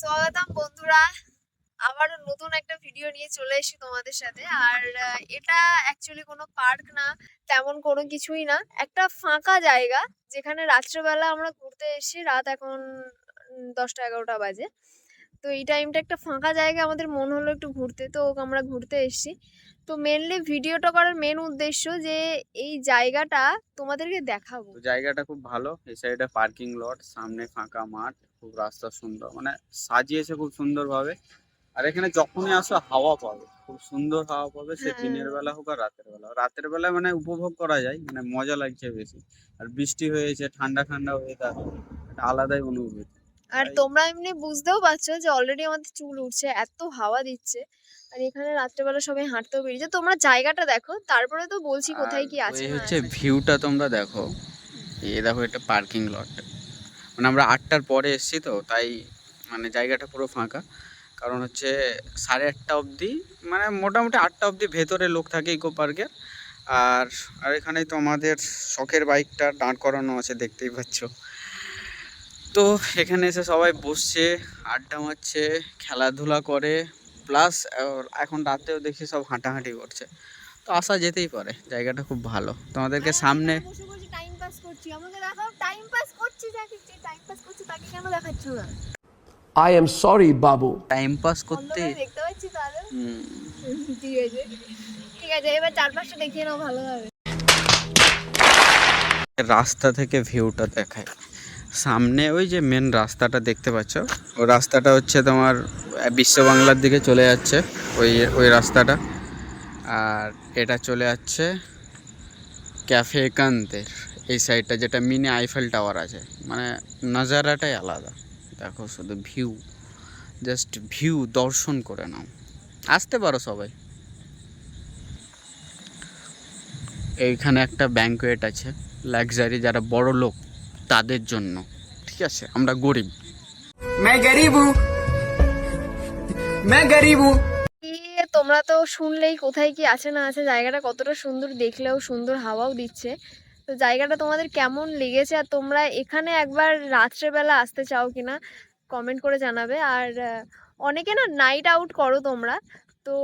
স্বাগতম বন্ধুরা। আবারও নতুন একটা ভিডিও নিয়ে চলে এসেছি তোমাদের সাথে। আর এটা অ্যাকচুয়ালি কোনো পার্ক না, তেমন কোনো কিছুই না। একটা ফাঁকা জায়গা, যেখানে রাত্রেবেলা আমরা ঘুরতে এসেছি, রাত এখন দশটা এগারোটা বাজে। তো এই টাইমটা একটা ফাঁকা জায়গা, আমাদের মন হলো একটু ঘুরতে, তো আমরা ঘুরতে এসেছি। তো মেনলি ভিডিওটা করার মেন উদ্দেশ্য যে, এই জায়গাটা তোমাদেরকে দেখাবো। জায়গাটা খুব ভালো, এই সাইডে পার্কিং লট সামনে ফাঁকা মাঠ। খুব রাস্তা সুন্দর মানে সাজিয়েছে খুব সুন্দরভাবে। আর এখানে যখনই আসো হাওয়া পাবে। খুব সুন্দর হাওয়া পাবে সে হ্যাঁ। দিনের বেলা হোক আর রাতের বেলা রাতের বেলা মানে উপভোগ করা যায় মানে মজা লাগছে বেশি। আর বৃষ্টি হয়েছে ঠান্ডা ঠান্ডা ওয়েদার একটা আলাদাই অনুভূতি। আর তোমরা এমনি বুঝতেও পারছ যে অলরেডি আমাদের চুল উঠছে এত হাওয়া দিচ্ছে। আর এখানে রাত্রেবেলা সবাই হাঁটতেও বেরিয়েছে। তোমরা জায়গাটা দেখো তারপরে তো বলছি কোথায় কি আছে। হচ্ছে। ভিউটা তোমরা দেখো। এই দেখো এটা পার্কিং লট মানে আমরা আটটার পরে এসেছি তো তাই মানে জায়গাটা পুরো ফাঁকা। কারণ হচ্ছে সাড়ে আটটা অবধি মানে মোটামুটি আটটা অবধি ভেতরে লোক থাকে ইকো পার্কের আর আর এখানে তো আমাদের শখের বাইকটা দাঁড় করানো আছে দেখতেই পাচ্ছ। তো এখানে এসে সবাই বসছে আড্ডা মারছে খেলাধুলা করে। প্লাস এখন রাতেও দেখি সব হাঁটাহাঁটি করছে। তো আসা যেতেই পারে জায়গাটা খুব ভালো। তোমাদেরকে আর সামনে করছি। আমাকে দেখাও টাইম পাস করছি যাকে যে টাইম পাস করছি তাকে কেন দেখাচ্ছ না? I am sorry, Babu. Time pass করতে দেখতে পাচ্ছি তাহলে। ঠিক আছে। ঠিক আছে এবার চারপাশটা দেখিয়ে নাও ভালোভাবে রাস্তা থেকে ভিউটা দেখায় সামনে ওই যে মেন রাস্তাটা দেখতে পাচ্ছ? ওই রাস্তাটা হচ্ছে তোমার বিশ্ব বাংলার দিকে চলে যাচ্ছে ওই ওই রাস্তাটা। আর এটা চলে যাচ্ছে ক্যাফে একান্তের এই সাইডটা যেটা মিনি আইফেল টাওয়ার আছে মানে নাজারাটাই আলাদা দেখো শুধু ভিউ জাস্ট ভিউ দর্শন করে নাও আসতে পারো সবাই এইখানে একটা ব্যাঙ্কোয়েট আছে লাক্সারি যারা বড় লোক তাদের জন্য ঠিক আছে আমরা গরিব मैं गरीब हूँ मैं गरीब हूँ কি তোমরা তো শুনলেই কোথায় কি আছে না আছে জায়গাটা কতটা সুন্দর দেখলেও সুন্দর হাওয়াও দিচ্ছে তো জায়গাটা তোমাদের কেমন লেগেছে? আর তোমরা এখানে একবার রাত্রেবেলা আসতে চাও কিনা কমেন্ট করে জানাবে। আর অনেকে না নাইট আউট করো তোমরা। তো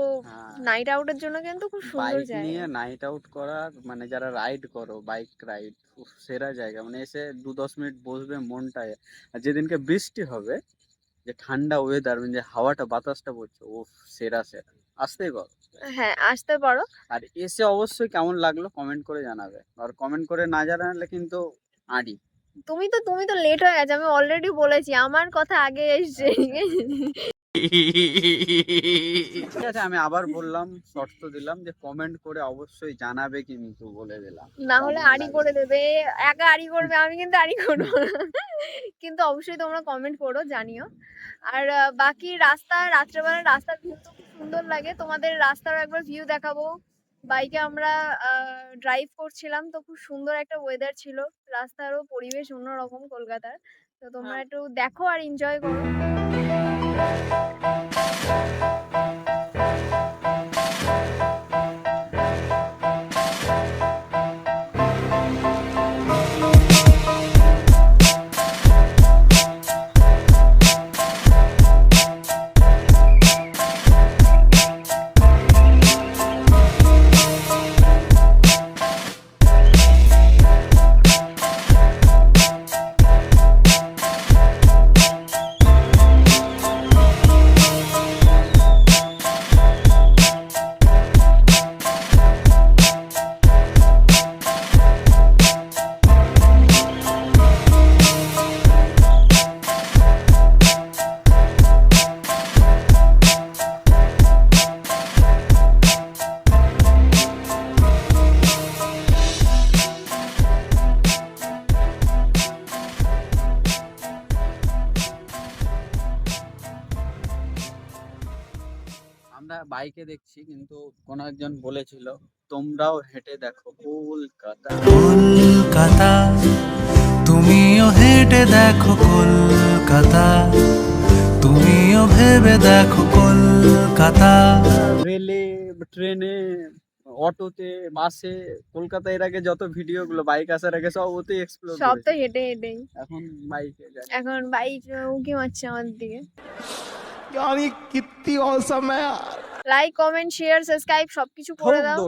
নাইট আউটের জন্য কিন্তু খুব সুন্দর জায়গা। নিয়ে নাইট আউট করার মানে যারা রাইড করো বাইক রাইড সেরা জায়গা। মানে এসে দু দশ মিনিট বসবে মনটায় আর যেদিনকে বৃষ্টি হবে যে ঠান্ডা ওয়েদার মানে যে হাওয়াটা বাতাসটা পড়ছে ও সেরা সেরা। আসতেই পারো। হ্যাঁ আসতে পারো। আর এসে অবশ্যই কেমন লাগল কমেন্ট করে জানাবে। আর কমেন্ট করে না জানালে কিন্তু আড়ি। তুমি তো তুমি তো লেট হয়ে গেছে। আমি অলরেডি বলেছি আমার কথা আগে এসছে ঠিক আছে আমি আবার বললাম শর্ত দিলাম যে কমেন্ট করে অবশ্যই জানাবে কিন্তু বলে দিলাম। না হলে আড়ি করে দেবে। একা আড়ি করবে আমি কিন্তু আড়ি করব কিন্তু অবশ্যই তোমরা কমেন্ট করো জানিও। আর বাকি রাস্তা রাত্রেবেলা রাস্তার ভিউ তো খুব সুন্দর লাগে। তোমাদের রাস্তার একবার ভিউ দেখাবো। বাইকে আমরা ড্রাইভ করছিলাম তো খুব সুন্দর একটা ওয়েদার ছিল। রাস্তারও পরিবেশ অন্যরকম কলকাতার। তো তোমরা হ্যাঁ। একটু দেখো আর এনজয় করো। Thank you. আমরা বাইকে দেখছি কিন্তু কোনো একজন বলেছিল তোমরাও হেঁটে দেখো। কলকাতা। কলকাতা তুমিও হেঁটে দেখো কলকাতা তুমিও ভেবে দেখো কলকাতা। রেলে ট্রেনে অটোতে বাসে কলকাতা এর আগে যত ভিডিও গুলো বাইক আসার আগে সব ওতে এক্সপ্লোর সব তো হেঁটে হেঁটেই। এখন বাইকে যাই এখন বাইক উকি মারছে আমাদের দিকে। গাড়ি কিত্তি অসম লাইক কমেন্ট শেয়ার সাবস্ক্রাইব সবকিছু করে দাও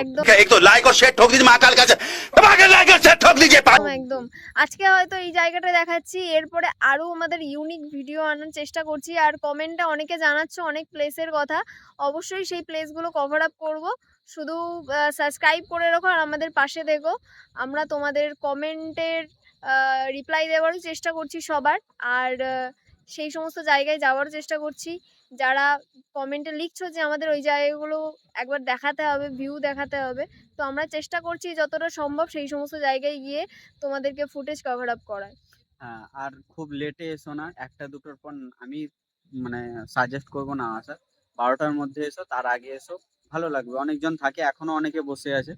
একদম এক তো লাইক আর শেয়ার ঠোক দিজি মা কাল কাছে তোমাকে লাইক আর শেয়ার ঠোক দিজি একদম আজকে হয়তো এই জায়গাটা দেখাচ্ছি এরপরে আরও আমাদের ইউনিক ভিডিও আনার চেষ্টা করছি। আর কমেন্টটা অনেকে জানাচ্ছ অনেক প্লেসের কথা। অবশ্যই সেই প্লেসগুলো কভার আপ করব। শুধু সাবস্ক্রাইব করে রাখো আর আমাদের পাশে দেখো। আমরা তোমাদের কমেন্টের রিপ্লাই দেওয়ারও চেষ্টা করছি সবার। আর সেই সমস্ত জায়গায় যাওয়ার চেষ্টা করছি। যারা কমেন্টে লিখছো যে আমাদের ওই জায়গাগুলো একবার দেখাতে হবে ভিউ দেখাতে হবে, তো আমরা চেষ্টা করছি যতটা সম্ভব সেই সমস্ত জায়গায় গিয়ে তোমাদেরকে ফুটেজ কভার আপ করার। হ্যাঁ আর খুব লেটে এসো না, একটা দুটোর পর আমি মানে সাজেস্ট করব না আসা বারোটার মধ্যে এসো, তার আগে এসো, ভালো লাগবে। অনেকজন থাকে, এখনও অনেকে বসে আছে।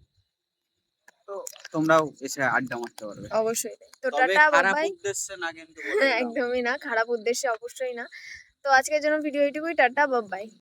তোমরাও এসে আড্ডা মারতে পারবে। অবশ্যই। তো টাটা খারাপ উদ্দেশ্যে না কিন্তু হ্যাঁ একদমই না খারাপ উদ্দেশ্যে অবশ্যই না। তো আজকের জন্য ভিডিও এইটুকুই টাটা বাবাই